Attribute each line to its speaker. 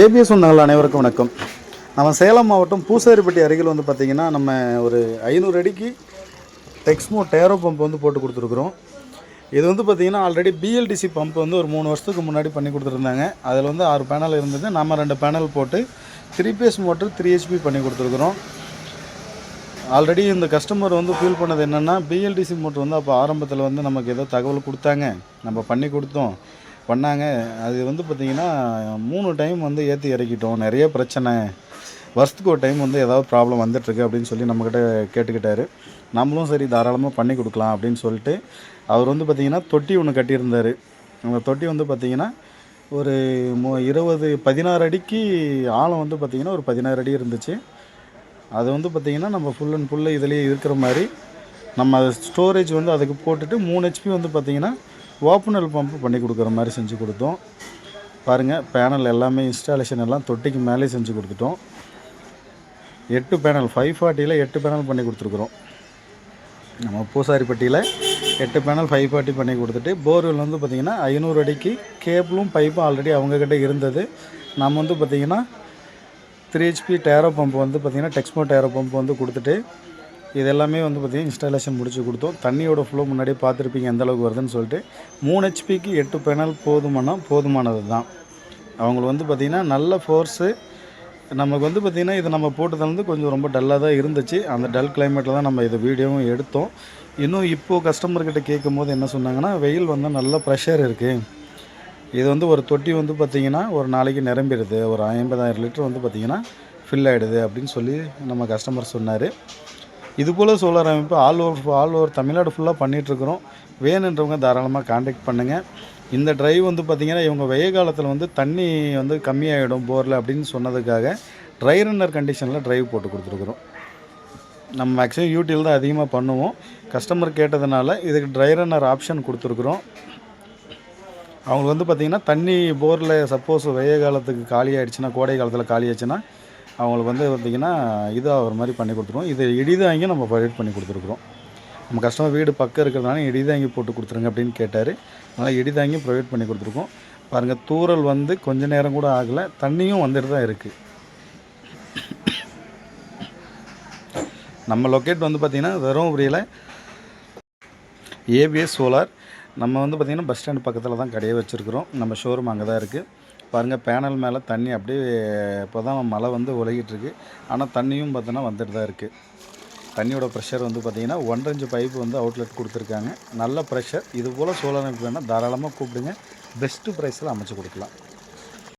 Speaker 1: ABS சொந்தங்கள் அனைவருக்கும் வணக்கம். நம்ம சேலம் மாவட்டம் பூசாரிப்பட்டி அருகில் வந்து பார்த்திங்கன்னா நம்ம ஒரு ஐநூறு அடிக்கு டெக்ஸ்மோ டேரோ பம்ப் வந்து போட்டு கொடுத்துருக்குறோம். இது வந்து பார்த்திங்கன்னா ஆல்ரெடி பிஎல்டிசி பம்ப் வந்து ஒரு மூணு வருஷத்துக்கு முன்னாடி பண்ணி கொடுத்துருந்தாங்க. அதில் வந்து ஆறு பேனல் இருந்தது. நம்ம ரெண்டு பேனல் போட்டு three phase motor three HP பண்ணி கொடுத்துருக்குறோம். ஆல்ரெடி இந்த கஸ்டமர் வந்து ஃபீல் பண்ணது என்னென்னா பிஎல்டிசி மோட்டர் வந்து அப்போ ஆரம்பத்தில் வந்து நமக்கு ஏதோ தகவல் கொடுத்தாங்க. நம்ம பண்ணி கொடுத்தோம். பண்ணாங்க. அது வந்து பார்த்திங்கன்னா மூணு டைம் வந்து ஏற்றி இறக்கிட்டோம். நிறைய பிரச்சனை. வருஷத்துக்கு ஒரு டைம் வந்து ஏதாவது ப்ராப்ளம் வந்துட்டுருக்கு அப்படின்னு சொல்லி நம்மக்கிட்ட கேட்டுக்கிட்டாரு. நம்மளும் சரி தாராளமாக பண்ணி கொடுக்கலாம் அப்படின்னு சொல்லிட்டு அவர் வந்து பார்த்திங்கன்னா தொட்டி ஒன்று கட்டியிருந்தார். அந்த தொட்டி வந்து பார்த்திங்கன்னா ஒரு மு இருபது பதினாறு அடிக்கு ஆழம் வந்து பார்த்திங்கன்னா ஒரு பதினாறு அடி இருந்துச்சு. அது வந்து பார்த்திங்கன்னா நம்ம ஃபுல் அண்ட் ஃபுல்லு இதுலேயே இருக்கிற மாதிரி நம்ம ஸ்டோரேஜ் வந்து அதுக்கு போட்டுட்டு மூணு ஹெச்பி வந்து பார்த்திங்கன்னா ஓப்பனல் பம்பு பண்ணி கொடுக்குற மாதிரி செஞ்சு கொடுத்தோம். பாருங்கள் பேனல் எல்லாமே இன்ஸ்டாலேஷன் எல்லாம் தொட்டிக்கு மேலே செஞ்சு கொடுத்துட்டோம். எட்டு பேனல் ஃபைவ் ஃபார்ட்டியில் எட்டு பேனல் பண்ணி கொடுத்துருக்குறோம். நம்ம பூசாரிப்பட்டியில் எட்டு பேனல் ஃபைவ் ஃபார்ட்டி பண்ணி கொடுத்துட்டு போர்வெல் வந்து பார்த்திங்கன்னா ஐநூறு அடிக்கு கேபிளும் பைப்பும் ஆல்ரெடி அவங்கக்கிட்ட இருந்தது. நம்ம வந்து பார்த்திங்கன்னா த்ரீ ஹெச்பி டேரோ பம்ப் வந்து பார்த்திங்கன்னா டெக்ஸ்மோ டேரோ பம்ப் வந்து கொடுத்துட்டு இது எல்லாமே வந்து பார்த்திங்கன்னா இன்ஸ்டாலேஷன் முடிச்சு கொடுத்தோம். தண்ணியோட ஃப்ளோ முன்னாடியே பார்த்துருப்பீங்க எந்த அளவுக்கு வருதுன்னு சொல்லிட்டு. மூணு ஹெச்பிக்கு எட்டு பேனல் போதுமானா போதுமானது தான். அவங்களுக்கு வந்து பார்த்திங்கன்னா நல்ல ஃபோர்ஸு நமக்கு வந்து பார்த்திங்கன்னா இது நம்ம போட்டதுலேருந்து கொஞ்சம் ரொம்ப டல்லாக தான் இருந்துச்சு. அந்த டல் கிளைமேட்டில் தான் நம்ம இதை வீடியோவும் எடுத்தோம். இன்னும் இப்போது கஸ்டமர்கிட்ட கேட்கும் போது என்ன சொன்னாங்கன்னா வெயில் வந்து நல்ல ப்ரெஷர் இருக்குது இது வந்து ஒரு தொட்டி வந்து பார்த்திங்கன்னா ஒரு நாளைக்கு நிரம்பிடுது. ஒரு ஐம்பதாயிரம் லிட்டர் வந்து பார்த்திங்கன்னா ஃபில் ஆகிடுது அப்படின்னு சொல்லி நம்ம கஸ்டமர் சொன்னார். இது போல் சோலார் அமைப்பு all over all over Tamil Nadu ஃபுல்லாக பண்ணிகிட்ருக்குறோம் வேணுன்றவங்க தாராளமாக காண்டாக்ட் பண்ணுங்கள் இந்த ட்ரைவ் வந்து பார்த்திங்கன்னா இவங்க வெய்ய காலத்தில் வந்து தண்ணி வந்து கம்மியாகிடும் போரில் அப்படின்னு சொன்னதுக்காக ட்ரை ரன்னர் கண்டிஷனில் ட்ரைவ் போட்டு கொடுத்துருக்குறோம். நம்ம மேக்ஸிமம் யூடியூல் தான் அதிகமாக பண்ணுவோம். கஸ்டமர் கேட்டதுனால இதுக்கு ட்ரை ரன்னர் ஆப்ஷன் கொடுத்துருக்குறோம். அவங்களுக்கு வந்து பார்த்திங்கன்னா தண்ணி போரில் சப்போஸ் வெய்ய காலத்துக்கு காலி ஆயிடுச்சுன்னா கோடை காலத்தில் காலி ஆச்சுன்னா அவங்களுக்கு வந்து பார்த்திங்கன்னா இது ஆகிற மாதிரி பண்ணி கொடுத்துருவோம். இது இடிதாங்கி நம்ம ப்ரொவைட் பண்ணி கொடுத்துருக்குறோம். நம்ம கஸ்டமர் வீடு பக்கம் இருக்கிறதுனால இடிதாங்கி போட்டு கொடுத்துருங்க அப்படின்னு கேட்டார். அதனால் இடிதாங்கி ப்ரொவைட் பண்ணி கொடுத்துருக்கோம். பாருங்கள் தூறல் வந்து கொஞ்ச நேரம் கூட ஆகலை. தண்ணியும் வந்துட்டு தான் இருக்குது நம்ம லொக்கேட் வந்து பார்த்திங்கன்னா தருமபுரியில் ஏபிஎஸ் சோலார் நம்ம வந்து பார்த்திங்கன்னா பஸ் ஸ்டாண்ட் பக்கத்தில் தான் கடையை வச்சுருக்குறோம். நம்ம ஷோரூம் அங்கே தான் இருக்குது பாருங்கள் பேனல் மேலே தண்ணி அப்படியே இப்போ தான் மழை வந்து உலகிட்டுருக்கு ஆனால் தண்ணியும் பார்த்தோன்னா வந்துட்டு தான் இருக்குது தண்ணியோட ப்ரெஷர் வந்து பார்த்திங்கன்னா ஒன்றரை இன்ச்சு பைப்பு வந்து அவுட்லெட் கொடுத்துருக்காங்க. நல்ல ப்ரெஷர் இது போல் சோலார் அமைப்பு வேணால் தாராளமாக கூப்பிடுங்க பெஸ்ட்டு ப்ரைஸில் அமைச்சு கொடுக்கலாம்.